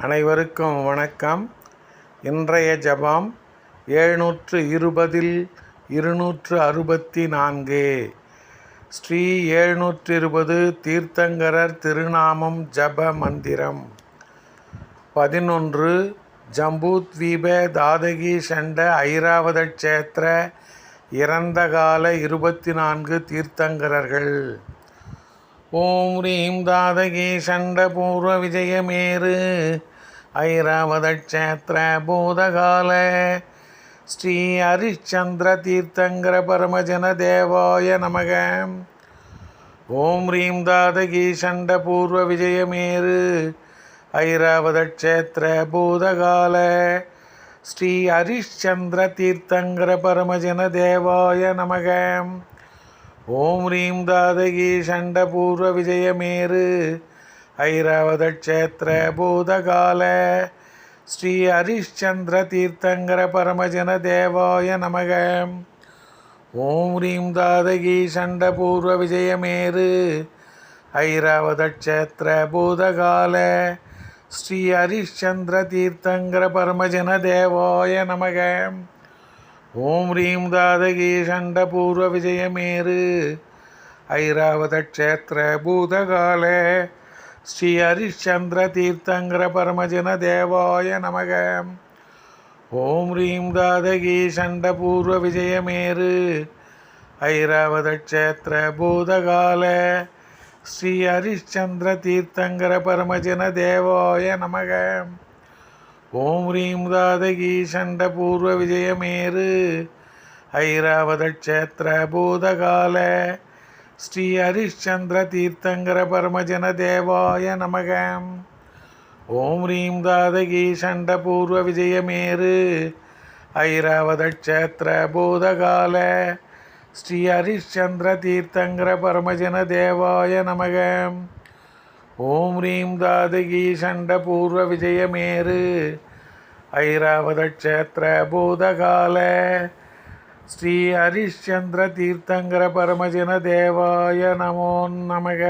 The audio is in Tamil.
அனைவருக்கும் வணக்கம். இன்றைய ஜபாம் எழுநூற்று இருபதில் இருநூற்று அறுபத்தி நான்கு ஸ்ரீ எழுநூற்று இருபது தீர்த்தங்கரர் திருநாமம் ஜப மந்திரம். பதினொன்று ஜம்பூத்வீப தாதகி சண்ட ஐராவத க்ஷேத்திர இறந்த கால இருபத்தி நான்கு தீர்த்தங்கரர்கள். ஓம் ரீம் தாதகி சண்ட பூர்வ விஜயமேரு ஐராவத பூதகால. ஸ்ரீ ஹரிச்சந்திர தீர்த்தங்கர பரமஜன தேவாய நமக. ஓம் ரீம் தாதகி சண்ட பூர்வ விஜயமேரு ஐராவத பூதகால. ஸ்ரீ ஹரிச்சந்திர தீர்த்தங்கர பரமஜன தேவாய நமகம் ஓம் ரீம் தாதகி சண்டபூர்வ விஜயமேரு ஐராவதக்ஷேத்திர பூதகால. ஸ்ரீ ஹரிஷ்சந்திர தீர்த்தங்கர பரமஜன தேவாய நமக. ஓம் ரீம் தாதகி சண்டபூர்வ விஜயமேரு ஐராவதக்ஷேத்திர பூதகால. ஸ்ரீ ஹரிஷ்சந்திர தீர்த்தங்கர பரமஜன தேவாய நமகம் ஓம் ரீம் தாதகி சண்ட பூர்வ விஜயமேரு ஐராவதக்ஷேத்திர பூதகால. ஸ்ரீ ஹரிச்சந்திர தீர்த்தங்கர பரமஜன தேவாய நமக. ஓம் ரீம் தாதகி சண்ட பூர்வ விஜயமேரு ஐராவதக்ஷேத்திர பூதகால. ஸ்ரீ ஹரிச்சந்திர தீர்த்தங்கர பரமஜன தேவாய நமக. ஓம் ரீம் தாதகி சண்ட பூர்வ விஜயமேரு ஐராவதக்ஷேத்திர பூதகால ஸ்ரீ ஹரிச்சந்திர தீர்த்தங்கர பரமஜன தேவாய நமக. ஓம் ரீம் தாதகி சண்ட பூர்வ விஜயமேரு ஐராவதக்ஷேத்திர பூதகால ஸ்ரீ ஹரிச்சந்திர தீர்த்தங்கர பரமஜன தேவாய நமக. ஓம் ரீம் தாதகி சண்ட பூர்வ விஜயமேரு ஐராவதக்ஷேத்திர பூதகால ஸ்ரீ ஹரிஷ்சந்திர தீர்த்தங்கர பரமஜன தேவாய நமோ நமக.